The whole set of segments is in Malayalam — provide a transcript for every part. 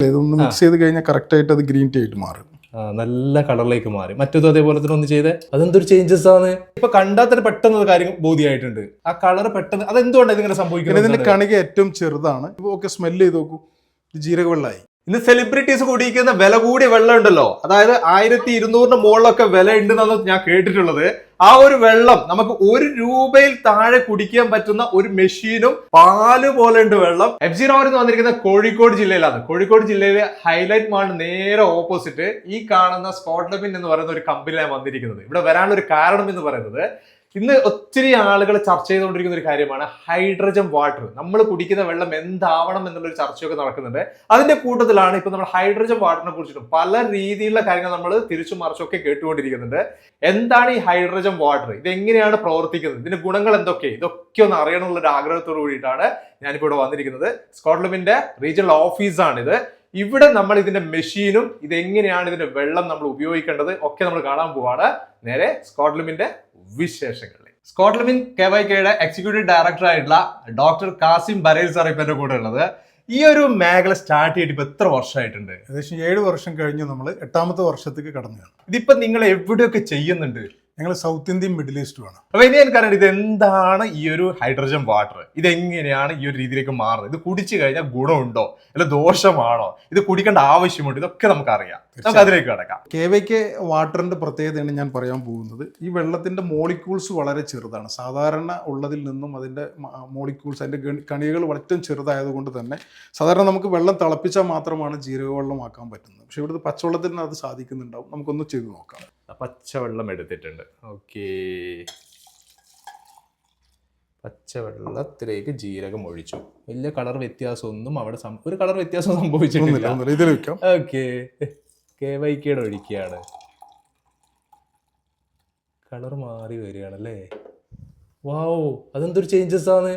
ഇതൊന്ന് മിക്സ് ചെയ്ത് കഴിഞ്ഞാൽ കറക്റ്റ് ആയിട്ട് അത് ഗ്രീൻ ടീ ആയിട്ട് മാറും. നല്ല കളറിലേക്ക് മാറി. മറ്റേതും അതേപോലെ തന്നെ ഒന്ന് ചെയ്തേ. അതെന്തൊരു ചേഞ്ചസ് ആണ്? ഇപ്പൊ കണ്ടാൽ തന്നെ പെട്ടെന്ന് കാര്യം ബോധ്യമായിട്ടുണ്ട് ആ കളർ പെട്ടെന്ന് അതെന്തുകൊണ്ടാണ് ഇതിങ്ങനെ സംഭവിക്കുന്നത്? ഇതിന്റെ കണിക ഏറ്റവും ചെറുതാണ്. ഓക്കെ സ്മെല്ല് ചെയ്ത് നോക്കൂ. ജീരക വെള്ളമായി ഇന്ന് സെലിബ്രിറ്റീസ് കുടിക്കുന്ന വില കൂടിയ വെള്ളം ഉണ്ടല്ലോ. അതായത് ആയിരത്തി ഇരുന്നൂറിന് മുകളിലൊക്കെ വില ഉണ്ടെന്നാണ് ഞാൻ കേട്ടിട്ടുള്ളത്. ആ ഒരു വെള്ളം നമുക്ക് ഒരു രൂപയിൽ താഴെ കുടിക്കാൻ പറ്റുന്ന ഒരു മെഷീനും പാൽ പോലെ ഉണ്ട് വെള്ളം. എഫ് ജി റോഡ് എന്ന് വന്നിരിക്കുന്ന കോഴിക്കോട് ജില്ലയിലാണ്. കോഴിക്കോട് ജില്ലയിലെ ഹൈലൈറ്റ് മാളിന് നേരെ ഓപ്പോസിറ്റ് ഈ കാണുന്ന സ്കോട്ട്ലബിൻ എന്ന് പറയുന്ന ഒരു കമ്പനിയിലാണ് വന്നിരിക്കുന്നത്. ഇവിടെ വരാനുള്ള ഒരു കാരണം എന്ന് പറയുന്നത് ഇന്ന് ഒത്തിരി ആളുകൾ ചർച്ച ചെയ്തുകൊണ്ടിരിക്കുന്ന ഒരു കാര്യമാണ് ഹൈഡ്രജൻ വാട്ടർ. നമ്മൾ കുടിക്കുന്ന വെള്ളം എന്താവണം എന്നുള്ളൊരു ചർച്ചയൊക്കെ നടക്കുന്നുണ്ട്. അതിന്റെ കൂട്ടത്തിലാണ് ഇപ്പൊ നമ്മൾ ഹൈഡ്രജൻ വാട്ടറിനെ കുറിച്ചിട്ട് പല രീതിയിലുള്ള കാര്യങ്ങൾ നമ്മൾ തിരിച്ചു മറിച്ചൊക്കെ കേട്ടുകൊണ്ടിരിക്കുന്നുണ്ട്. എന്താണ് ഈ ഹൈഡ്രജൻ വാട്ടർ? ഇത് എങ്ങനെയാണ് പ്രവർത്തിക്കുന്നത്? ഇതിന്റെ ഗുണങ്ങൾ എന്തൊക്കെ? ഇതൊക്കെ ഒന്ന് അറിയണമെന്നുള്ള ഒരു ആഗ്രഹത്തോട് കൂടിയിട്ടാണ് ഞാനിപ്പോൾ ഇവിടെ വന്നിരിക്കുന്നത്. സ്കോട്ട്ലൻഡിന്റെ റീജിയണൽ ഓഫീസാണിത്. ഇവിടെ നമ്മൾ ഇതിന്റെ മെഷീനും ഇതെങ്ങനെയാണ് ഇതിന്റെ വെള്ളം നമ്മൾ ഉപയോഗിക്കേണ്ടത് ഒക്കെ നമ്മൾ കാണാൻ പോവാണ്. നേരെ സ്കോട്ട്ലൻഡിന്റെ വിശേഷങ്ങളിൽ സ്കോട്ട്ലൻഡ് കെ വൈ കെയുടെ എക്സിക്യൂട്ടീവ് ഡയറക്ടർ ആയിട്ടുള്ള ഡോക്ടർ കാസിം ബരേൽ സാർ ഇപ്പം എന്റെ കൂടെ ഉള്ളത്. ഈ ഒരു മേഖല സ്റ്റാർട്ട് ചെയ്തിട്ട് ഇപ്പൊ എത്ര വർഷമായിട്ടുണ്ട്? ഏകദേശം ഏഴ് വർഷം കഴിഞ്ഞ് നമ്മൾ എട്ടാമത്തെ വർഷത്തേക്ക് കടന്നതാണ് ഇതിപ്പോ നിങ്ങൾ എവിടെയൊക്കെ ചെയ്യുന്നുണ്ട്? ഞങ്ങൾ സൗത്ത് ഇന്ത്യൻ മിഡിൽ ഈസ്റ്റുമാണ് അപ്പൊ ഇനി എനിക്കറിയാം ഇത് എന്താണ് ഈ ഒരു ഹൈഡ്രജൻ വാട്ടർ? ഇത് എങ്ങനെയാണ് ഈ ഒരു രീതിയിലേക്ക് മാറുന്നത്? ഇത് കുടിച്ചു കഴിഞ്ഞാൽ ഗുണമുണ്ടോ? അല്ല ദോഷമാണോ? ഇത് കുടിക്കേണ്ട ആവശ്യമുണ്ടോ? ഇതൊക്കെ നമുക്കറിയാം നമുക്ക് അതിലേക്ക് കിടക്കാം. കെ വൈ കെ വാട്ടറിന്റെ പ്രത്യേകതയാണ് ഞാൻ പറയാൻ പോകുന്നത്. ഈ വെള്ളത്തിന്റെ മോളിക്യൂൾസ് വളരെ ചെറുതാണ്. സാധാരണ ഉള്ളതിൽ നിന്നും അതിന്റെ മോളിക്യൂൾസ് അതിന്റെ കണികൾ കണികകൾ വളരെ ചെറുതായതുകൊണ്ട് തന്നെ സാധാരണ നമുക്ക് വെള്ളം തിളപ്പിച്ചാൽ മാത്രമാണ് ജീരകവെള്ളമാക്കാൻ പറ്റുന്നത്. പക്ഷെ ഇവിടുത്തെ പച്ചവെള്ളത്തിൽ നിന്ന് അത് സാധിക്കുന്നുണ്ടാവും. നമുക്കൊന്ന് ചെയ്ത് നോക്കാം. പച്ചവെള്ളം എടുത്തിട്ടുണ്ട്. ഓക്കേ. പച്ചവെള്ളത്തിലേക്ക് ജീരകം ഒഴിച്ചു. വലിയ കളർ വ്യത്യാസമൊന്നും അവിടെ ഒരു കളർ വ്യത്യാസം സംഭവിച്ചിട്ടില്ല. ഓക്കെ. കെ വൈക്കയുടെ ഒഴിക്കുകയാണ്. കളർ മാറി വരികയാണല്ലേ? വാവോ അതെന്തൊരു ചേഞ്ചസ് ആണ്.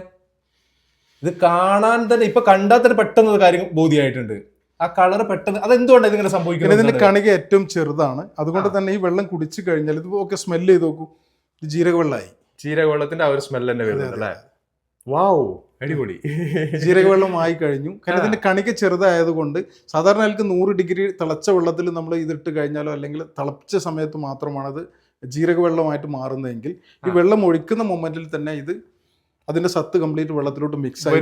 ഇത് കാണാൻ തന്നെ ഇപ്പൊ കണ്ടാൽ തന്നെ പെട്ടെന്ന് കാര്യം ബോധ്യമായിട്ടുണ്ട്. ആ കളർ പെട്ടെന്ന് അതെന്തുകൊണ്ടാണ് ഇതിങ്ങനെ സംഭവിക്കുന്നത്? ഇതിന്റെ കണിക ഏറ്റവും ചെറുതാണ്. അതുകൊണ്ട് തന്നെ ഈ വെള്ളം കുടിച്ചു കഴിഞ്ഞാൽ ഇത് ഓക്കെ സ്മെല്ല് ചെയ്ത് നോക്കൂ. ഇത് ജീരക വെള്ളമായി ജീരകവെള്ളത്തിന്റെ ആ ഒരു സ്മെല്ല് തന്നെ വരുന്നത് അല്ലേ? വാവ്. അടിപൊളി. ജീരക ആയി കഴിഞ്ഞു കാരണം ഇതിന്റെ കണിക ചെറുതായതുകൊണ്ട് സാധാരണ അതിൽക്ക് നൂറ് ഡിഗ്രി തിളച്ച വെള്ളത്തിൽ നമ്മൾ ഇതിട്ട് കഴിഞ്ഞാലോ അല്ലെങ്കിൽ തിളച്ച സമയത്ത് മാത്രമാണ് അത് ജീരക വെള്ളമായിട്ട് മാറുന്നതെങ്കിൽ ഈ വെള്ളം ഒഴിക്കുന്ന മൊമെന്റിൽ തന്നെ ഇത് അതിന്റെ സത്ത് കംപ്ലീറ്റ് വെള്ളത്തിലോട്ട് മിക്സ് ആയി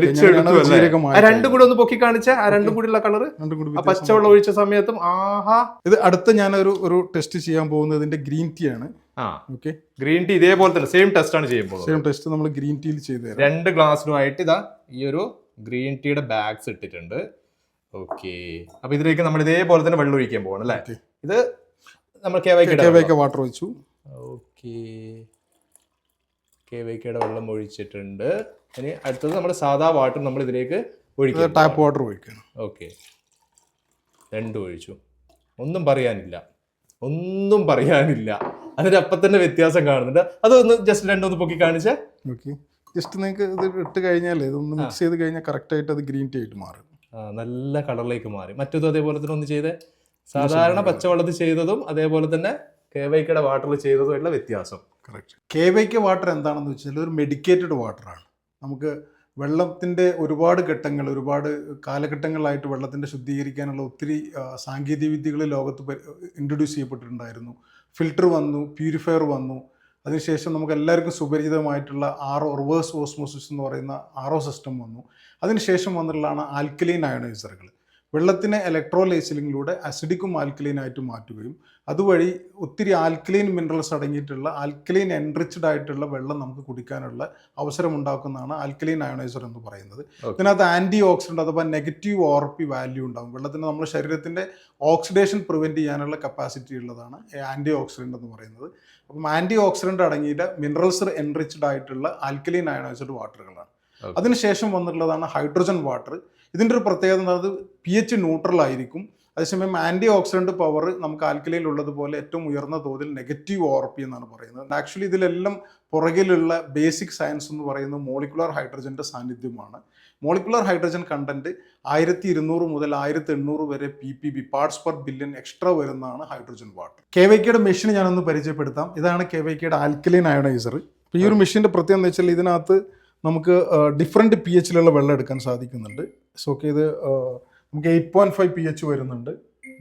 രണ്ടും കൂടി ഒന്ന് പൊക്കി കാണിച്ച. ആ രണ്ടും കൂടി ഉള്ള കളർ രണ്ടും കൂടി പച്ചവെള്ളം ഒഴിച്ച സമയത്തും ആഹാ. ഇത് അടുത്ത ഞാൻ ഒരു ഒരു ടെസ്റ്റ് ചെയ്യാൻ പോകുന്നത് ഇതിന്റെ ഗ്രീൻ ടീ ആണ്. ആ. ഓക്കെ ഗ്രീൻ ടീ ഇതേപോലെ തന്നെ സെയിം ടെസ്റ്റ് ആണ് ചെയ്യുമ്പോൾ. സെയിം ടെസ്റ്റ് നമ്മൾ ഗ്രീൻ ടീയിൽ ചെയ്ത് രണ്ട് ഗ്ലാസ്സിനുമായിട്ട് ഇതാ ഈ ഒരു ഗ്രീൻ ടീയുടെ ബാഗ്സ് ഇട്ടിട്ടുണ്ട്. ഓക്കെ അപ്പൊ ഇതിലേക്ക് നമ്മൾ ഇതേപോലെ തന്നെ വെള്ളം ഒഴിക്കാൻ പോകണം അല്ലേ? ഇത് നമ്മൾ വാട്ടർ ഒഴിച്ചു. ഓക്കെ കെ വൈക്കയുടെ വെള്ളം ഒഴിച്ചിട്ടുണ്ട്. ഇനി അടുത്തത് നമ്മൾ സാധാ വാട്ടർ നമ്മൾ ഇതിലേക്ക് ഒഴിക്കുക ടാപ്പ് വാട്ടർ ഒഴിക്കണം. ഓക്കെ രണ്ടും ഒഴിച്ചു. ഒന്നും പറയാനില്ല. ഒന്നും പറയാനില്ല. അതിന്റെ അപ്പം തന്നെ വ്യത്യാസം കാണുന്നുണ്ട്. അതൊന്ന് ജസ്റ്റ് രണ്ടൊന്ന് പൊക്കി കാണിച്ചേ. ഓക്കെ ജസ്റ്റ് നിങ്ങൾക്ക് ഇത് ഇട്ട് കഴിഞ്ഞാൽ ഇതൊന്ന് മിക്സ് ചെയ്ത് കഴിഞ്ഞാൽ കറക്റ്റ് ആയിട്ട് അത് ഗ്രീൻ ടീ ആയിട്ട് മാറും. നല്ല കളറിലേക്ക് മാറി. മറ്റേതും അതേപോലെ തന്നെ ഒന്ന് ചെയ്തേ. സാധാരണ പച്ചവെള്ളത്തിൽ ചെയ്തതും അതേപോലെ തന്നെ കേവൈക്കയുടെ വാട്ടറിൽ ചെയ്തതുമായിട്ടുള്ള വ്യത്യാസം. കറക്റ്റ് കേവൈക്ക വാട്ടർ എന്താണെന്ന് വെച്ചാൽ ഒരു മെഡിക്കേറ്റഡ് വാട്ടറാണ് നമുക്ക് വെള്ളത്തിന്റെ ഒരുപാട് ഘട്ടങ്ങൾ ഒരുപാട് കാലഘട്ടങ്ങളായിട്ട് വെള്ളത്തിന്റെ ശുദ്ധീകരിക്കാനുള്ള ഒത്തിരി സാങ്കേതിക വിദ്യകൾ ലോകത്ത് ഇൻട്രൊഡ്യൂസ് ചെയ്യപ്പെട്ടിട്ടുണ്ടായിരുന്നു. ഫിൽറ്റർ വന്നു പ്യൂരിഫയർ വന്നു. അതിനുശേഷം നമുക്ക് എല്ലാവർക്കും സുപരിചിതമായിട്ടുള്ള ആറോ റിവേഴ്സ് ഓസ്മോസിസ് എന്ന് പറയുന്ന ആറോ സിസ്റ്റം വന്നു. അതിനുശേഷം വന്നിട്ടുള്ളതാണ് ആൽക്കലൈൻ അയണൈസറുകൾ. വെള്ളത്തിനെ ഇലക്ട്രോലൈസിലിങ്ങിലൂടെ അസിഡിക്കും ആൽക്കലൈനായിട്ട് മാറ്റുകയും അതുവഴി ഒത്തിരി ആൽക്കലൈൻ മിനറൽസ് അടങ്ങിയിട്ടുള്ള ആൽക്കലൈൻ എൻറിച്ച്ഡ് ആയിട്ടുള്ള വെള്ളം നമുക്ക് കുടിക്കാനുള്ള അവസരം ഉണ്ടാക്കുന്നതാണ് ആൽക്കലൈൻ അയോണൈസർ എന്ന് പറയുന്നത്. ഇതിനകത്ത് ആന്റി ഓക്സിഡന്റ് അഥവാ negative O R P value ഉണ്ടാകും വെള്ളത്തിന് നമ്മുടെ ശരീരത്തിന്റെ ഓക്സിഡേഷൻ പ്രിവെന്റ് ചെയ്യാനുള്ള കപ്പാസിറ്റി ഉള്ളതാണ് ആന്റി ഓക്സിഡന്റ് എന്ന് പറയുന്നത്. അപ്പം ആന്റി ഓക്സിഡന്റ് അടങ്ങിയിട്ട് മിനറൽസ് എൻറിച്ച്ഡ് ആയിട്ടുള്ള ആൽക്കലൈൻ അയണൈസ്ഡ് വാട്ടറുകളാണ്. അതിനുശേഷം വന്നിട്ടുള്ളതാണ് ഹൈഡ്രജൻ വാട്ടർ ഇതിന്റെ ഒരു പ്രത്യേകത എന്ന് പറയുന്നത് പി എച്ച് ന്യൂട്രൽ ആയിരിക്കും. അതേസമയം ആന്റി ഓക്സിഡന്റ് പവർ നമുക്ക് ആൽക്കലയിൽ ഉള്ളതുപോലെ ഏറ്റവും ഉയർന്ന തോതിൽ നെഗറ്റീവ് ഓർ പി എന്നാണ് പറയുന്നത്. ആക്ച്വലി ഇതിലെല്ലാം പുറകിലുള്ള ബേസിക് സയൻസ് എന്ന് പറയുന്നത് മോളിക്കുലർ ഹൈഡ്രജന്റെ സാന്നിധ്യമാണ്. മോളിക്കുലർ ഹൈഡ്രജൻ കണ്ടന്റ് ആയിരത്തി ഇരുന്നൂറ് മുതൽ ആയിരത്തി എണ്ണൂറ് വരെ P P B parts per billion extra വരുന്നതാണ് ഹൈഡ്രജൻ വാട്ടർ കെ വൈ കെയുടെ മെഷീൻ ഞാനൊന്ന് പരിചയപ്പെടുത്താം. ഇതാണ് കെ വൈ കെയുടെ ആൽക്കലൈൻ അയണൈസർ ഈ ഒരു മെഷീന്റെ പ്രത്യേകത എന്ന് വെച്ചാൽ ഇതിനകത്ത് നമുക്ക് ഡിഫറെന്റ് പി എച്ചിലുള്ള വെള്ളം എടുക്കാൻ സാധിക്കുന്നുണ്ട്. സോ ഓക്കെ ഇത് നമുക്ക് eight point five P H വരുന്നുണ്ട്.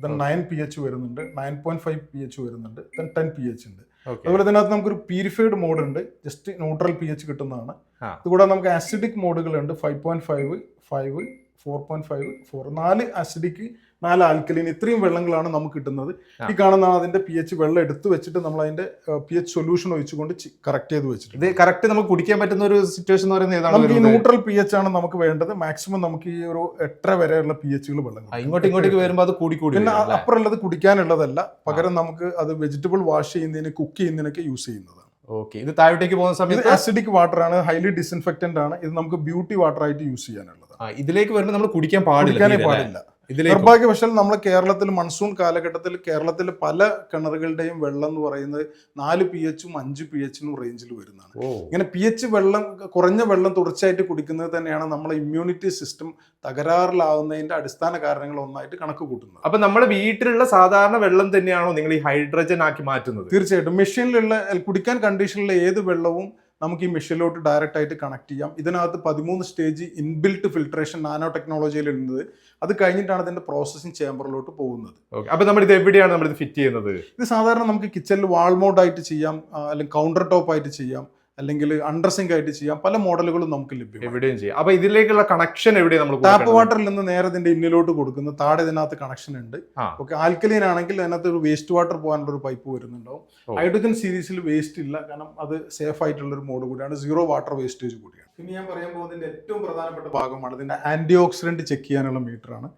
ദെൻ നയൻ പി എച്ച് വരുന്നുണ്ട്. Nine point five P H വരുന്നുണ്ട്. ദെൻ ടെൻ പി എച്ച് ഉണ്ട് അതുപോലെ ഇതിനകത്ത് നമുക്കൊരു പ്യൂരിഫൈഡ് മോഡ് ഉണ്ട്. ജസ്റ്റ് ന്യൂട്രൽ പി എച്ച് കിട്ടുന്നതാണ്. ഇതുകൂടാതെ നമുക്ക് acidic മോഡുകളുണ്ട് five point five five four point five four നാല് ആസിഡിക് നാല് ആൽക്കലിൻ ഇത്രയും വെള്ളങ്ങളാണ് നമുക്ക് കിട്ടുന്നത്. ഈ കാണുന്നതാണ് അതിന്റെ പി എച്ച് വെള്ളം എടുത്തു വെച്ചിട്ട് നമ്മൾ അതിന്റെ പി എച്ച് സൊല്യൂഷൻ ഒഴിച്ചുകൊണ്ട് കറക്റ്റ് ചെയ്ത് വെച്ചിട്ട് ഇത് കറക്റ്റ് നമുക്ക് കുടിക്കാൻ പറ്റുന്ന ഒരു സിറ്റുവേഷൻ എന്ന് പറയുന്നത് ഏതാണ് നമുക്ക് ഈ ന്യൂട്രൽ പി എച്ച് ആണ് നമുക്ക് വേണ്ടത്. മാക്സിമം നമുക്ക് ഈ ഒരു എട്ടര വരെയുള്ള പി എച്ചുകൾ വെള്ളം ഇങ്ങോട്ട് ഇങ്ങോട്ടേക്ക് വരുമ്പോൾ അത് കൂടി കൂടി പിന്നെ അപ്പുറം ഉള്ളത് അപ്പുറമുള്ളത് കുടിക്കാനുള്ളതല്ല. പകരം നമുക്ക് അത് വെജിറ്റബിൾ വാഷ് ചെയ്യുന്നതിന് കുക്ക് ചെയ്യുന്നതിനൊക്കെ യൂസ് ചെയ്യുന്നതാണ്. ഓക്കെ ഇത് താഴോട്ടേക്ക് പോകുന്ന സമയത്ത് ആസിഡിക് വാട്ടർ ആണ് ഹൈലി ഡിസ്ഇൻഫെക്റ്റന്റ് ആണ്. ഇത് നമുക്ക് ബ്യൂട്ടി വാട്ടർ ആയിട്ട് യൂസ് ചെയ്യാനുള്ളത് ഇതിലേക്ക് വരുമ്പോൾ നമ്മൾ കുടിക്കാൻ പാടില്ല പാടില്ല. നിർഭാഗ്യവശാൽ നമ്മൾ കേരളത്തിൽ മൺസൂൺ കാലഘട്ടത്തിൽ കേരളത്തിൽ പല കിണറുകളുടെയും വെള്ളം എന്ന് പറയുന്നത് നാല് പി എച്ചും അഞ്ച് പി എച്ചിനും റേഞ്ചിൽ വരുന്നതാണ്. ഇങ്ങനെ പി എച്ച് വെള്ളം കുറഞ്ഞ വെള്ളം തുടർച്ചയായിട്ട് കുടിക്കുന്നത് തന്നെയാണ് നമ്മളെ ഇമ്മ്യൂണിറ്റി സിസ്റ്റം തകരാറിലാവുന്നതിന്റെ അടിസ്ഥാന കാരണങ്ങൾ ഒന്നായിട്ട് കണക്ക് കൂട്ടുന്നത്. അപ്പൊ നമ്മുടെ വീട്ടിലുള്ള സാധാരണ വെള്ളം തന്നെയാണോ നിങ്ങൾ ഈ ഹൈഡ്രജൻ ആക്കി മാറ്റുന്നത്? തീർച്ചയായിട്ടും. മെഷീനിലുള്ള കുടിക്കാൻ കണ്ടീഷനിലുള്ള ഏത് വെള്ളവും നമുക്ക് ഈ മെഷീനിലോട്ട് ഡയറക്റ്റ് ആയിട്ട് കണക്ട് ചെയ്യാം. ഇതിനകത്ത് പതിമൂന്ന് സ്റ്റേജ് ഇൻബിൽറ്റ് ഫിൽട്രേഷൻ നാനോ ടെക്നോളജിയിൽ ഉള്ളത് അത് കഴിഞ്ഞിട്ടാണ് ഇതിന്റെ പ്രോസസ്സിംഗ് ചേമ്പറിലോട്ട് പോകുന്നത്. അപ്പൊ നമ്മൾ ഇത് എവിടെയാണ് നമ്മൾ ഇത് ഫിറ്റ് ചെയ്യുന്നത്? ഇത് സാധാരണ നമുക്ക് കിച്ചണിൽ വാൾ മൗണ്ട് ആയിട്ട് ചെയ്യാം അല്ലെങ്കിൽ കൗണ്ടർ ടോപ്പ് ആയിട്ട് ചെയ്യാം. അല്ലെങ്കിൽ അണ്ടർസിങ്ക് ആയിട്ട് ചെയ്യാം. പല മോഡലുകളും നമുക്ക് ലഭ്യം എവിടെയും ചെയ്യാം. അപ്പൊ ഇതിലേക്കുള്ള കണക്ഷൻ എവിടെ നമ്മൾ ടാപ്പ് വാട്ടറിൽ നിന്ന് നേരെ ഇതിന്റെ ഇന്നിലോട്ട് കൊടുക്കുന്ന താഴെ ഇതിനകത്ത് കണക്ഷൻ ഉണ്ട്. ഓക്കെ ആൽക്കലീൻ ആണെങ്കിൽ അതിനകത്ത് ഒരു വേസ്റ്റ് വാട്ടർ പോകാനുള്ള ഒരു പൈപ്പ് വരുന്നുണ്ടാവും. ഹൈഡ്രജൻ സീരീസിൽ വേസ്റ്റ് ഇല്ല. കാരണം അത് സേഫ് ആയിട്ടുള്ള ഒരു മോഡ് കൂടിയാണ്. സീറോ വാട്ടർ വേസ്റ്റേജ് കൂടിയാണ്. പിന്നെ ഞാൻ പറയാൻ പോകുന്നതിന്റെ ഏറ്റവും പ്രധാനപ്പെട്ട ഭാഗമാണ് ഇതിന്റെ ആന്റി ഓക്സിഡന്റ് ചെക്ക് ചെയ്യാനുള്ള മീറ്റർ ആണ്.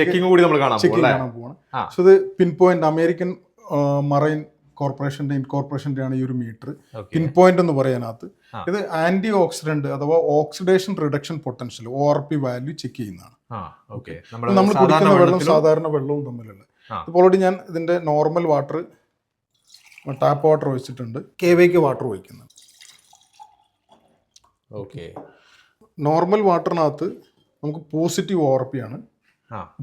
ചെക്കിംഗ് കൂടി നമ്മൾ കാണാം കാണാൻ പോവാണ്. സോ ഇത് പിൻ പോയിന്റ് അമേരിക്കൻ മറൈൻ കോർപ്പറേഷന്റെ ഇൻകോർപ്പറേഷന്റെ ആണ് ഈ ഒരു മീറ്റർ പിൻ പോയിന്റ് എന്ന് പറയാനകത്ത്. ഇത് ആന്റി ഓക്സിഡന്റ് അഥവാ oxidation reduction potential O R P value check ചെയ്യുന്നതാണ്. നമ്മൾ കുടിക്കുന്ന വെള്ളം സാധാരണ വെള്ളവും തമ്മിലുള്ള. ഇപ്പോൾ ഓൾറെഡി ഞാൻ ഇതിന്റെ നോർമൽ വാട്ടർ ടാപ്പ് വാട്ടർ ഒഴിച്ചിട്ടുണ്ട്. കെ വൈക്ക് വാട്ടർ ഒഴിക്കുന്നത് ഓക്കെ നോർമൽ വാട്ടറിനകത്ത് നമുക്ക് പോസിറ്റീവ് ഒ ആർ പി ആണ്.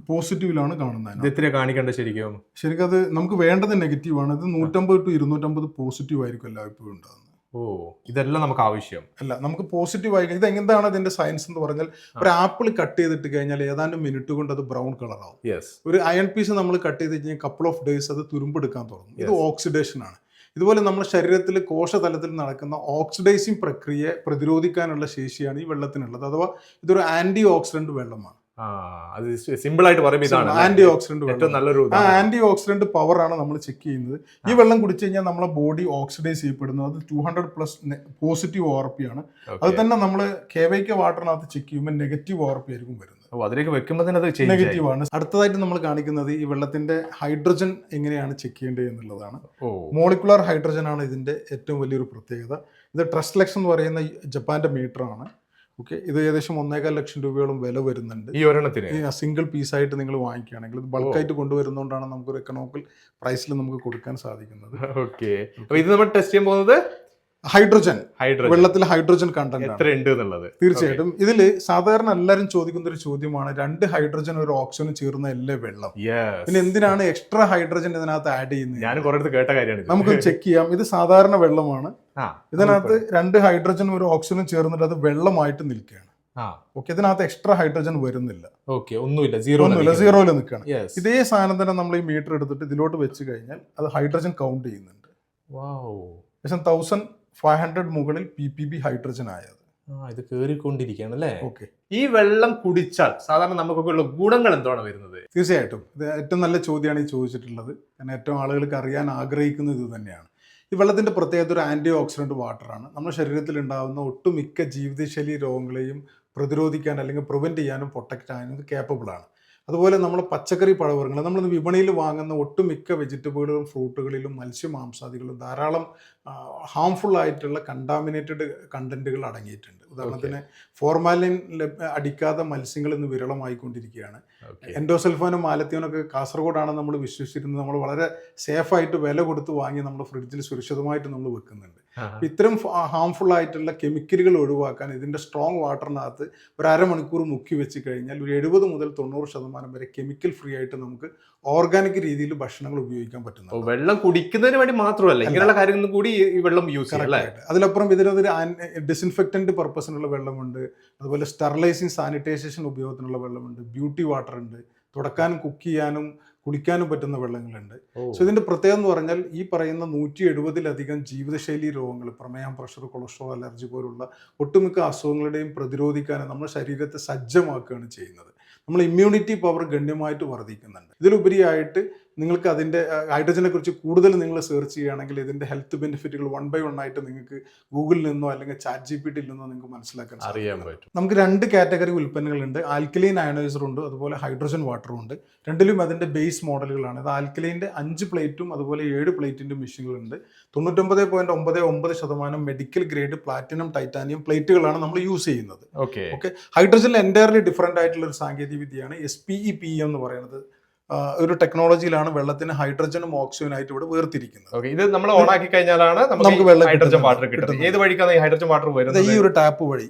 പോസിറ്റീവിലാണ് കാണുന്നത്. ഇത് എത്രയാ കാണിക്കേണ്ടത് ശരിക്കും? ശരിക്കും അത് നമുക്ക് വേണ്ടത് നെഗറ്റീവ് ആണ്. ഇത് നൂറ്റമ്പത് ടു ഇരുന്നൂറ്റമ്പത് പോസിറ്റീവ് ആയിരിക്കും എല്ലായ്പ്പോഴും ഉണ്ടാകുന്നത്. ഓ ഇതെല്ലാം നമുക്ക് ആവശ്യം. അല്ല നമുക്ക് പോസിറ്റീവ് ആയി ഇത് എന്താണ് ഇതിന്റെ സയൻസ് എന്ന് പറഞ്ഞാൽ ഒരു ആപ്പിൾ കട്ട് ചെയ്തിട്ട് കഴിഞ്ഞാൽ ഏതാണ്ട് മിനിറ്റ് കൊണ്ട് അത് ബ്രൗൺ കളർ ആവും. ഒരു അയൺ പീസ് നമ്മൾ കട്ട് ചെയ്ത് കഴിഞ്ഞാൽ കപ്പിൾ ഓഫ് ഡേയ്സ് അത് തുരുമ്പെടുക്കാൻ തുടങ്ങും. ഇത്. ഓക്സിഡേഷൻ ആണ്. ഇതുപോലെ നമ്മുടെ ശരീരത്തിൽ കോശതലത്തിൽ നടക്കുന്ന ഓക്സിഡൈസിങ് പ്രക്രിയയെ പ്രതിരോധിക്കാനുള്ള ശേഷിയാണ് ഈ വെള്ളത്തിനുള്ളത്. അഥവാ ഇതൊരു ആന്റി ഓക്സിഡന്റ് വെള്ളമാണ്. അത് സിമ്പിൾ ആയിട്ട് പറയുമ്പോൾ ഇതാണ് ആന്റി ഓക്സിഡന്റ് ഏറ്റവും നല്ലൊരു ആന്റി ഓക്സിഡന്റ് പവറാണ് ആണ് നമ്മൾ ചെക്ക് ചെയ്യുന്നത്. ഈ വെള്ളം കുടിച്ചു കഴിഞ്ഞാൽ നമ്മളെ ബോഡി ഓക്സിഡൈസ് ചെയ്യപ്പെടുന്നത് അത് two hundred plus positive O R P ആണ്. അത് തന്നെ നമ്മൾ കെ വൈക്ക് വാട്ടറിനകത്ത് ചെക്ക് ചെയ്യുമ്പോൾ നെഗറ്റീവ് ഓർ പി ആയിരിക്കും വരുന്നത്. അതിലേക്ക് വെക്കുമ്പോൾ തന്നെ അത് നെഗറ്റീവ് ആണ്. അടുത്തതായിട്ട് നമ്മൾ കാണിക്കുന്നത് ഈ വെള്ളത്തിന്റെ ഹൈഡ്രജൻ എങ്ങനെയാണ് ചെക്ക് ചെയ്യേണ്ടത് എന്നുള്ളതാണ്. മോളിക്കുലർ ഹൈഡ്രജൻ ആണ് ഇതിന്റെ ഏറ്റവും വലിയൊരു പ്രത്യേകത. ഇത് ട്രസ്ലെക്സ് എന്ന് പറയുന്ന ജപ്പാന്റെ മീറ്റർ ആണ് ഓക്കെ ഇത് ഏകദേശം ഒന്നേകാൽ ലക്ഷം രൂപയോളം വില വരുന്നുണ്ട്. ഈ ഒരെണ്ണത്തിന്? സിംഗിൾ പീസായിട്ട് നിങ്ങൾ വാങ്ങിക്കുകയാണെങ്കിൽ ഇത് ബൾക്കായിട്ട് കൊണ്ടുവരുന്നതുകൊണ്ടാണ് നമുക്കൊരു എക്കണോമിക്കൽ പ്രൈസിൽ നമുക്ക് കൊടുക്കാൻ സാധിക്കുന്നത്. ഓക്കെ ഇത് നമ്മൾ ടെസ്റ്റ് ചെയ്യാൻ പോകുന്നത് ഹൈഡ്രജൻ. ഹൈഡ്രജൻ. വെള്ളത്തിൽ ഹൈഡ്രജൻ കണ്ടന്റ് എത്ര ഉണ്ട് എന്നുള്ളത്. തീർച്ചയായിട്ടും. ഇതിൽ സാധാരണ എല്ലാവരും ചോദിക്കുന്ന ഒരു ചോദ്യമാണ് രണ്ട് ഹൈഡ്രജൻ ഒരു ഓക്സിജനും ചേർന്ന അല്ലേ വെള്ളം പിന്നെ എന്തിനാണ് എക്സ്ട്രാ ഹൈഡ്രജൻ ഇതിനകത്ത് ആഡ് ചെയ്യുന്നത്? ഞാൻ കുറേ കേട്ട കാര്യമാണ്. നമുക്ക് ചെക്ക് ചെയ്യാം. ഇത് സാധാരണ വെള്ളമാണ്. ഇതിനകത്ത് രണ്ട് ഹൈഡ്രജനും ഒരു ഓക്സിജനും ചേർന്നിട്ട് അത് വെള്ളമായിട്ട് നിൽക്കുകയാണ്. ഓക്കെ ഇതിനകത്ത് എക്സ്ട്രാ ഹൈഡ്രജൻ വരുന്നില്ല. ഓക്കെ ഒന്നുമില്ല. സീറോ ഒന്നുമില്ല സീറോയിൽ നിൽക്കുകയാണ്. ഇതേ സാധനം തന്നെ നമ്മൾ ഈ മീറ്റർ എടുത്തിട്ട് ഇതിലോട്ട് വെച്ച് കഴിഞ്ഞാൽ അത് ഹൈഡ്രജൻ കൗണ്ട് ചെയ്യുന്നുണ്ട്. വാവ് ഏകദേശം തൗസൻഡ് ഫൈവ് ഹൺഡ്രഡ് മുകളിൽ പി പി ബി ഹൈഡ്രജൻ ആയത് ഇത് കേറിക്കൊണ്ടിരിക്കുകയാണ് അല്ലേ ഓക്കെ. ഈ വെള്ളം കുടിച്ചാൽ സാധാരണ നമുക്കൊക്കെ ഉള്ള ഗുണങ്ങൾ എന്താണ് വരുന്നത്? തീർച്ചയായിട്ടും. ഇത് ഏറ്റവും നല്ല ചോദ്യമാണ് ഈ ചോദിച്ചിട്ടുള്ളത്. കാരണം ഏറ്റവും ആളുകൾക്ക് അറിയാൻ ആഗ്രഹിക്കുന്നത് ഇത് തന്നെയാണ്. ഈ വെള്ളത്തിന്റെ പ്രത്യേകത ഒരു ആന്റി ഓക്സിഡന്റ് വാട്ടറാണ്. നമ്മുടെ ശരീരത്തിൽ ഉണ്ടാകുന്ന ഒട്ടുമിക്ക ജീവിതശൈലി രോഗങ്ങളെയും പ്രതിരോധിക്കാൻ അല്ലെങ്കിൽ പ്രിവെന്റ് ചെയ്യാനും പ്രൊട്ടക്റ്റ് ചെയ്യാനും ഇത് ആണ്. അതുപോലെ നമ്മൾ പച്ചക്കറി പഴവർഗങ്ങൾ നമ്മൾ വിപണിയിൽ വാങ്ങുന്ന ഒട്ടുമിക്ക വെജിറ്റബിളുകളും ഫ്രൂട്ടുകളിലും മത്സ്യമാംസാദികളും ധാരാളം ഹാംഫുൾ ആയിട്ടുള്ള കണ്ടാമിനേറ്റഡ് കണ്ടന്റുകൾ അടങ്ങിയിട്ടുണ്ട്. ഉദാഹരണത്തിന് ഫോർമാലിൻ അടിക്കാത്ത മത്സ്യങ്ങൾ ഇന്ന് വിരളമായിക്കൊണ്ടിരിക്കുകയാണ്. എൻഡോസൽഫാനും ഒക്കെ കാസർഗോഡാണ് നമ്മൾ വിശ്വസിച്ചിരുന്നത്. നമ്മൾ വളരെ സേഫായിട്ട് വില കൊടുത്ത് വാങ്ങി നമ്മുടെ ഫ്രിഡ്ജിൽ സുരക്ഷിതമായിട്ട് നമ്മൾ വെക്കുന്നുണ്ട്. ഇത്തരം ഹാംഫുൾ ആയിട്ടുള്ള കെമിക്കലുകൾ ഒഴിവാക്കാൻ ഇതിന്റെ സ്ട്രോങ് വാട്ടറിനകത്ത് ഒരു അരമണിക്കൂർ മുക്കി വെച്ച് കഴിഞ്ഞാൽ ഒരു എഴുപത് മുതൽ തൊണ്ണൂറ് ശതമാനം വരെ കെമിക്കൽ ഫ്രീ ആയിട്ട് നമുക്ക് ഓർഗാനിക് രീതിയിൽ ഭക്ഷണങ്ങൾ ഉപയോഗിക്കാൻ പറ്റുന്നു വെള്ളം കുടിക്കുന്നതിന് വേണ്ടി മാത്രമല്ല ഇങ്ങനെയുള്ള കാര്യങ്ങൾ കൂടി ഈ- വെള്ളം യൂസ് ചെയ്യാനായിട്ട് കറക്റ്റായിട്ട് അതിലപ്പുറം ഇതിനൊരു ഡിസിൻഫെക്റ്റന്റ് പർപ്പസിനുള്ള വെള്ളമുണ്ട്. അതുപോലെ സ്റ്റെറിലൈസിങ് സാനിറ്റൈസേഷൻ ഉപയോഗത്തിനുള്ള വെള്ളമുണ്ട്. ബ്യൂട്ടി വാട്ടർ ഉണ്ട് തുടക്കാനും കുക്ക് ചെയ്യാനും കുടിക്കാനും പറ്റുന്ന വെള്ളങ്ങളുണ്ട്. സോ ഇതിന്റെ പ്രത്യേകത എന്ന് പറഞ്ഞാൽ ഈ പറയുന്ന നൂറ്റി എഴുപതിലധികം ജീവിതശൈലി രോഗങ്ങൾ പ്രമേഹം പ്രഷർ കൊളസ്ട്രോൾ അലർജി പോലുള്ള ഒട്ടുമിക്ക അസുഖങ്ങളുടെയും പ്രതിരോധിക്കാനും നമ്മുടെ ശരീരത്തെ സജ്ജമാക്കുകയാണ് ചെയ്യുന്നത്. നമ്മൾ ഇമ്മ്യൂണിറ്റി പവർ ഗണ്യമായിട്ട് വർദ്ധിക്കുന്നുണ്ട്. ഇതിലുപരിയായിട്ട് നിങ്ങൾക്ക് അതിന്റെ ഹൈഡ്രജനെ കുറിച്ച് കൂടുതൽ നിങ്ങൾ സെർച്ച് ചെയ്യുകയാണെങ്കിൽ ഇതിന്റെ ഹെൽത്ത് ബെനിഫിറ്റുകൾ വൺ ബൈ വൺ ആയിട്ട് നിങ്ങൾക്ക് ഗൂഗിളിൽ നിന്നോ അല്ലെങ്കിൽ ചാറ്റ് ജി പി ടിയിൽ നിന്നോ നിങ്ങൾക്ക് മനസ്സിലാക്കാൻ അറിയാൻ പറ്റും. നമുക്ക് രണ്ട് കാറ്റഗറി ഉൽപ്പന്നങ്ങളുണ്ട്. ആൽക്കലൈൻ അയണൈസർ ഉണ്ട് അതുപോലെ ഹൈഡ്രജൻ വാട്ടറും ഉണ്ട്. രണ്ടിലും അതിന്റെ ബേസ് മോഡലുകളാണ് അത് ആൽക്കലൈന്റെ അഞ്ച് പ്ലേറ്റും അതുപോലെ ഏഴ് പ്ലേറ്റിന്റെ മെഷീനുകളുണ്ട് തൊണ്ണൂറ്റൊമ്പത് പോയിന്റ് ഒമ്പത് ഒമ്പത് ശതമാനം മെഡിക്കൽ ഗ്രേഡ് പ്ലാറ്റിനം ടൈറ്റാനിയം പ്ലേറ്റുകളാണ് നമ്മൾ യൂസ് ചെയ്യുന്നത്. ഓക്കെ ഓക്കെ ഹൈഡ്രജനിൽ എന്റയർലി ഡിഫറെന്റ് ആയിട്ടുള്ള ഒരു സാങ്കേതിക വിദ്യയാണ് എസ് പി ഇ പി എന്ന് പറയുന്നത്. ഒരു ടെക്നോളജിയിലാണ് വെള്ളത്തിന് ഹൈഡ്രജനും ഓക്സിജനും ആയിട്ട് ഇവിടെ വേർതിരിക്കുന്നത്. ഓക്കെ ഇത് നമ്മൾ ഓൺ ആക്കി കഴിഞ്ഞാലാണ് നമുക്ക് വെള്ളം ഹൈഡ്രജൻ വാട്ടർ കിട്ടുന്നത്. ഏത് വഴിക്കാണ് ഈ ഹൈഡ്രജൻ വാട്ടർ വരുന്നത് ഈ ഒരു ടാപ്പ് വഴി.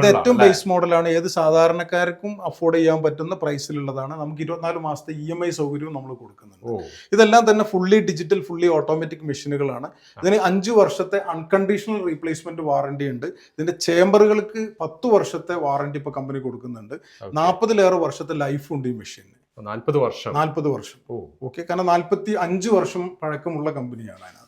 ഇത് ഏറ്റവും ബേസ് മോഡലാണ് ഏത് സാധാരണക്കാർക്കും അഫോർഡ് ചെയ്യാൻ പറ്റുന്ന പ്രൈസിലുള്ളതാണ് നമുക്ക് ഇരുപത്തിനാല് മാസത്തെ ഇ എം ഐ സൗകര്യവും നമ്മൾ കൊടുക്കുന്നുണ്ട്. ഇതെല്ലാം തന്നെ ഫുള്ളി ഡിജിറ്റൽ ഫുള്ളി ഓട്ടോമാറ്റിക് മെഷീനുകളാണ്. ഇതിന് അഞ്ച് വർഷത്തെ അൺകണ്ടീഷണൽ റീപ്ലേസ്മെന്റ് വാറണ്ടി ഉണ്ട്. ഇതിന്റെ ചേമ്പറുകൾക്ക് പത്ത് വർഷത്തെ വാറണ്ടി ഇപ്പൊ കമ്പനി കൊടുക്കുന്നുണ്ട്. നാൽപ്പതിലേറെ വർഷത്തെ ലൈഫ് ഉണ്ട് ഈ മെഷീന് നാല്പത് വർഷം. നാൽപ്പത് വർഷം. ഓക്കെ കാരണം നാൽപ്പത്തി അഞ്ച് വർഷം പഴക്കമുള്ള കമ്പനിയാണ് അതിനകത്ത്.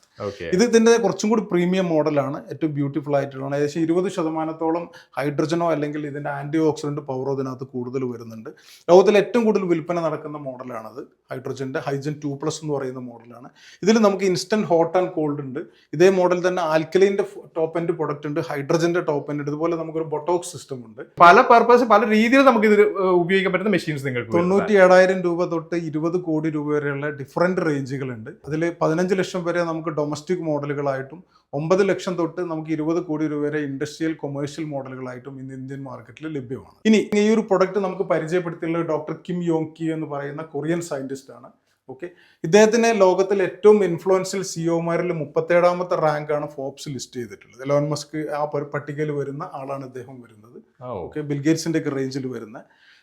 ഇത് ഇതിന്റെ കുറച്ചും കൂടി പ്രീമിയം മോഡലാണ് ഏറ്റവും ബ്യൂട്ടിഫുൾ ആയിട്ടുള്ള ഏകദേശം ഇരുപത് ശതമാനത്തോളം ഹൈഡ്രജനോ അല്ലെങ്കിൽ ഇതിന്റെ ആന്റി ഓക്സിഡന്റ് പവറോ ഇതിനകത്ത് കൂടുതൽ വരുന്നുണ്ട്. ലോകത്തിൽ ഏറ്റവും കൂടുതൽ വിൽപ്പന നടക്കുന്ന മോഡലാണത്. ഹൈഡ്രജന്റെ ഹൈജൻ ടു പ്ലസ് എന്ന് പറയുന്ന മോഡലാണ്. ഇതിൽ നമുക്ക് ഇൻസ്റ്റന്റ് ഹോട്ട് ആൻഡ് കോൾഡ് ഉണ്ട്. ഇതേ മോഡൽ തന്നെ ആൽക്കലൈന്റെ ടോപ്പ് എൻഡ് പ്രൊഡക്റ്റ് ഉണ്ട് ഹൈഡ്രജന്റെ ടോപ്പ് എൻഡ് ഇതുപോലെ നമുക്കൊരു ബൊട്ടോക്സ് സിസ്റ്റം ഉണ്ട്. പല പർപ്പസ് പല രീതിയിൽ നമുക്ക് ഇത് ഉപയോഗിക്കാൻ പറ്റുന്ന മെഷീൻസ് നിങ്ങൾക്ക് തൊണ്ണൂറ്റി ഏഴായിരം രൂപ തൊട്ട് ഇരുപത് കോടി രൂപ വരെയുള്ള ഡിഫറെന്റ് റേഞ്ചുകളുണ്ട് അതിൽ പതിനഞ്ച് ലക്ഷം വരെ നമുക്ക് ഡൊമസ്റ്റിക് മോഡലുകളായിട്ടും ഒമ്പത് ലക്ഷം തൊട്ട് നമുക്ക് ഇരുപത് കോടി രൂപ വരെ ഇൻഡസ്ട്രിയൽ കൊമേഴ്ഷ്യൽ മോഡലുകളായിട്ടും ഇന്ന് ഇന്ത്യൻ മാർക്കറ്റിൽ ലഭ്യമാണ്. ഇനി ഈ ഒരു പ്രൊഡക്റ്റ് നമുക്ക് പരിചയപ്പെടുത്തിയുള്ള ഡോക്ടർ കിം യോങ് കി എന്ന് പറയുന്ന കൊറിയൻ സയന്റിസ്റ്റ് ആണ്. ഓക്കെ ഇദ്ദേഹത്തിന് ലോകത്തിൽ ഏറ്റവും ഇൻഫ്ലുവൻഷ്യൽ സിഒമാരിൽ മുപ്പത്തേഴാമത്തെ റാങ്കാണ് ഫോബ്സ് ലിസ്റ്റ് ചെയ്തിട്ടുള്ളത്. എലോൺ മസ്ക് ആ ഒരു പട്ടികയിൽ വരുന്ന ആളാണ് ഇദ്ദേഹം വരുന്നത്. ഓക്കെ ബിൽഗേറ്റ്സിന്റെ ഒക്കെ റേഞ്ചിൽ വരുന്ന.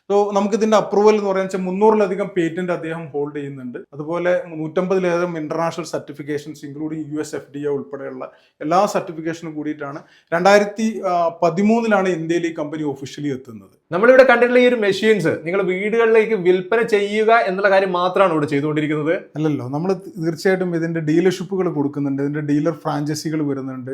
സോ നമുക്ക് ഇതിന്റെ അപ്രൂവൽ എന്ന് പറയുന്നത് വെച്ചാൽ മുന്നൂറിലധികം പേറ്റന്റ് അദ്ദേഹം ഹോൾഡ് ചെയ്യുന്നുണ്ട്. അതുപോലെ നൂറ്റമ്പതിലധികം international certifications including U S F D A ഉൾപ്പെടെയുള്ള എല്ലാ സർട്ടിഫിക്കേഷനും കൂടിയിട്ടാണ്. രണ്ടായിരത്തി പതിമൂന്നിലാണ് ഇന്ത്യയിൽ ഈ കമ്പനി ഒഫീഷ്യലി എത്തുന്നത്. നമ്മളിവിടെ കണ്ടിട്ടുള്ള ഈ ഒരു മെഷീൻസ് നിങ്ങൾ വീടുകളിലേക്ക് വിൽപ്പന ചെയ്യുക എന്നുള്ള കാര്യം മാത്രമാണ് ഇവിടെ ചെയ്തുകൊണ്ടിരിക്കുന്നത്. അല്ലല്ലോ നമ്മൾ തീർച്ചയായിട്ടും ഇതിന്റെ ഡീലർഷിപ്പുകൾ കൊടുക്കുന്നുണ്ട് ഇതിന്റെ ഡീലർ ഫ്രാഞ്ചൈസികൾ വരുന്നുണ്ട്.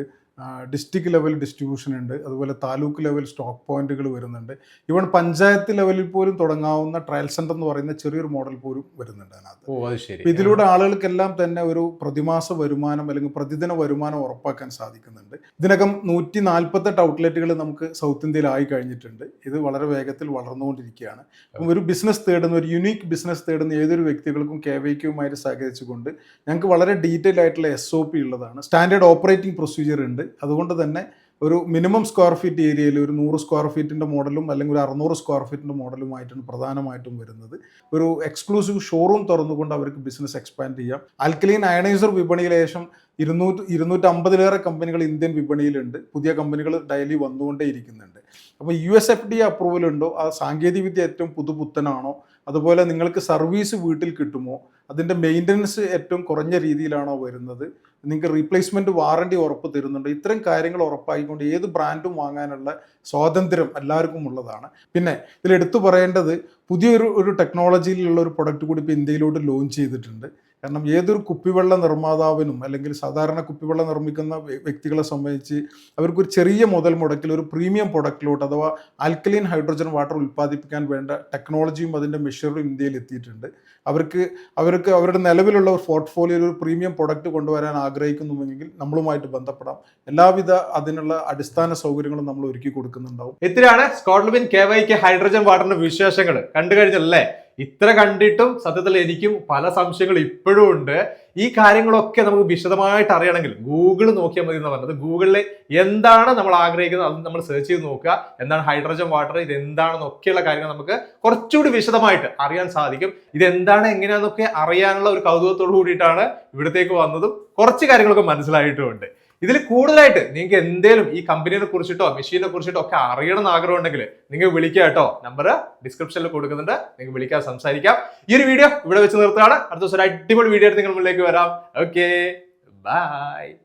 ഡിസ്ട്രിക്ട് ലെവൽ ഡിസ്ട്രിബ്യൂഷൻ ഉണ്ട്. അതുപോലെ താലൂക്ക് ലെവൽ സ്റ്റോക്ക് പോയിന്റുകൾ വരുന്നുണ്ട്. ഇവൺ പഞ്ചായത്ത് ലെവലിൽ പോലും തുടങ്ങാവുന്ന ട്രയൽ സെന്റർ എന്ന് പറയുന്ന ചെറിയൊരു മോഡൽ പോലും വരുന്നുണ്ട് അതിനകത്ത്. ഇതിലൂടെ ആളുകൾക്കെല്ലാം തന്നെ ഒരു പ്രതിമാസ വരുമാനം അല്ലെങ്കിൽ പ്രതിദിന വരുമാനം ഉറപ്പാക്കാൻ സാധിക്കുന്നുണ്ട്. ഇതിനകം നൂറ്റി നാൽപ്പത്തെട്ട് ഔട്ട്ലെറ്റുകൾ നമുക്ക് സൗത്ത് ഇന്ത്യയിൽ ആയി കഴിഞ്ഞിട്ടുണ്ട്. ഇത് വളരെ വേഗത്തിൽ വളർന്നുകൊണ്ടിരിക്കുകയാണ്. അപ്പം ഒരു ബിസിനസ് തേടുന്ന ഒരു യുണീക്ക് ബിസിനസ് തേടുന്ന ഏതൊരു വ്യക്തികൾക്കും കെ വൈക്കുമായിട്ട് സഹകരിച്ചുകൊണ്ട് ഞങ്ങൾക്ക് വളരെ ഡീറ്റെയിൽ ആയിട്ടുള്ള എസ് ഒ പി ഉള്ളതാണ്. സ്റ്റാൻഡേർഡ് ഓപ്പറേറ്റിംഗ് പ്രൊസീജിയർ ഉണ്ട്. അതുകൊണ്ട് തന്നെ ഒരു മിനിമം സ്ക്വയർ ഫീറ്റ് ഏരിയയിൽ ഒരു നൂറ് സ്ക്വയർ ഫീറ്റിന്റെ മോഡലും അല്ലെങ്കിൽ ഒരു അറുന്നൂറ് സ്ക്വയർ ഫീറ്റിന്റെ മോഡലുമായിട്ടാണ് പ്രധാനമായിട്ടും വരുന്നത്. ഒരു എക്സ്ക്ലൂസീവ് ഷോറൂം തുറന്നുകൊണ്ട് അവർക്ക് ബിസിനസ് എക്സ്പാൻഡ് ചെയ്യാം. ആൽക്കലീൻ അയണൈസർ വിപണിയിൽ ഇരുന്നൂറ്റി ഇരുന്നൂറ്റമ്പതിലേറെ കമ്പനികൾ ഇന്ത്യൻ വിപണിയിലുണ്ട്. പുതിയ കമ്പനികൾ ഡെയിലി വന്നുകൊണ്ടേ ഇരിക്കുന്നുണ്ട്. അപ്പോൾ U S F D approval ഉണ്ടോ ആ സാങ്കേതികവിദ്യ ഏറ്റവും പുതുപുത്തനാണോ? അതുപോലെ നിങ്ങൾക്ക് സർവീസ് വീട്ടിൽ കിട്ടുമോ? അതിന്റെ മെയിന്റനൻസ് ഏറ്റവും കുറഞ്ഞ രീതിയിലാണോ വരുന്നത്? നിങ്ങൾക്ക് റീപ്ലേസ്മെന്റ് വാറണ്ടി ഉറപ്പ് തരുന്നുണ്ട്? ഇത്തരം കാര്യങ്ങൾ ഉറപ്പായിക്കൊണ്ട് ഏത് ബ്രാൻഡും വാങ്ങാനുള്ള സ്വാതന്ത്ര്യം എല്ലാവർക്കും ഉള്ളതാണ്. പിന്നെ ഇതിൽ എടുത്തു പറയേണ്ടത് പുതിയൊരു ഒരു ടെക്നോളജിയിലുള്ള ഒരു പ്രൊഡക്റ്റ് കൂടി ഇപ്പോൾ ഇന്ത്യയിലോട്ട് ലോഞ്ച് ചെയ്തിട്ടുണ്ട്. കാരണം ഏതൊരു കുപ്പിവെള്ള നിർമ്മാതാവിനും അല്ലെങ്കിൽ സാധാരണ കുപ്പിവെള്ളം നിർമ്മിക്കുന്ന വ്യക്തികളെ സംബന്ധിച്ച് അവർക്കൊരു ചെറിയ മുതൽ മുടക്കിൽ ഒരു പ്രീമിയം പ്രൊഡക്റ്റിലോട്ട് അഥവാ ആൽക്കലീൻ ഹൈഡ്രോജൻ വാട്ടർ ഉൽപ്പാദിപ്പിക്കാൻ വേണ്ട ടെക്നോളജിയും അതിന്റെ മെഷീറും ഇന്ത്യയിൽ എത്തിയിട്ടുണ്ട്. അവർക്ക് അവർക്ക് അവരുടെ നിലവിലുള്ള ഒരു പോർട്ട്ഫോളിയോയിൽ ഒരു പ്രീമിയം പ്രൊഡക്റ്റ് കൊണ്ടുവരാൻ ആഗ്രഹിക്കുന്നുവെങ്കിൽ നമ്മളുമായിട്ട് ബന്ധപ്പെടാം. എല്ലാവിധ അതിനുള്ള അടിസ്ഥാന സൗകര്യങ്ങളും നമ്മൾ ഒരുക്കി കൊടുക്കുന്നുണ്ടാവും. ഇത്രയാണ് സ്കോട്ട്ലബിൻ കെ വൈക്ക് ഹൈഡ്രോജൻ വാട്ടറിന്റെ വിശേഷങ്ങൾ കണ്ടു കഴിഞ്ഞല്ലേ ഇത്ര കണ്ടിട്ടും സത്യത്തിൽ എനിക്കും പല സംശയങ്ങൾ ഇപ്പോഴും ഉണ്ട്. ഈ കാര്യങ്ങളൊക്കെ നമുക്ക് വിശദമായിട്ട് അറിയണമെങ്കിൽ ഗൂഗിൾ നോക്കിയാൽ മതി എന്ന് പറഞ്ഞത്. ഗൂഗിളിൽ എന്താണ് നമ്മൾ ആഗ്രഹിക്കുന്നത് അത് നമ്മൾ സെർച്ച് ചെയ്ത് നോക്കുക. എന്താണ് ഹൈഡ്രജൻ വാട്ടർ ഇത് എന്താണെന്നൊക്കെയുള്ള കാര്യങ്ങൾ നമുക്ക് കുറച്ചുകൂടി വിശദമായിട്ട് അറിയാൻ സാധിക്കും. ഇത് എന്താണ് എങ്ങനെയാണെന്നൊക്കെ അറിയാനുള്ള ഒരു കൗതുകത്തോടു കൂടിയിട്ടാണ് ഇവിടത്തേക്ക് വന്നതും. കുറച്ച് കാര്യങ്ങളൊക്കെ മനസ്സിലായിട്ടുമുണ്ട്. ഇതിൽ കൂടുതലായിട്ട് നിങ്ങൾക്ക് എന്തേലും ഈ കമ്പനിയെ കുറിച്ചിട്ടോ മെഷീനെ കുറിച്ചിട്ടോ ഒക്കെ അറിയണം എന്ന് ആഗ്രഹം ഉണ്ടെങ്കിൽ നിങ്ങൾ വിളിക്കുക കേട്ടോ. നമ്പർ ഡിസ്ക്രിപ്ഷനിൽ കൊടുക്കുന്നുണ്ട്. നിങ്ങൾ വിളിക്കാൻ സംസാരിക്കാം. ഈ ഒരു വീഡിയോ ഇവിടെ വെച്ച് നിർത്തുകയാണ്. അടുത്ത ദിവസം ഒരു അടിപൊളി വീഡിയോ ആയിട്ട് നിങ്ങൾ മുന്നിലേക്ക് വരാം. Okay bye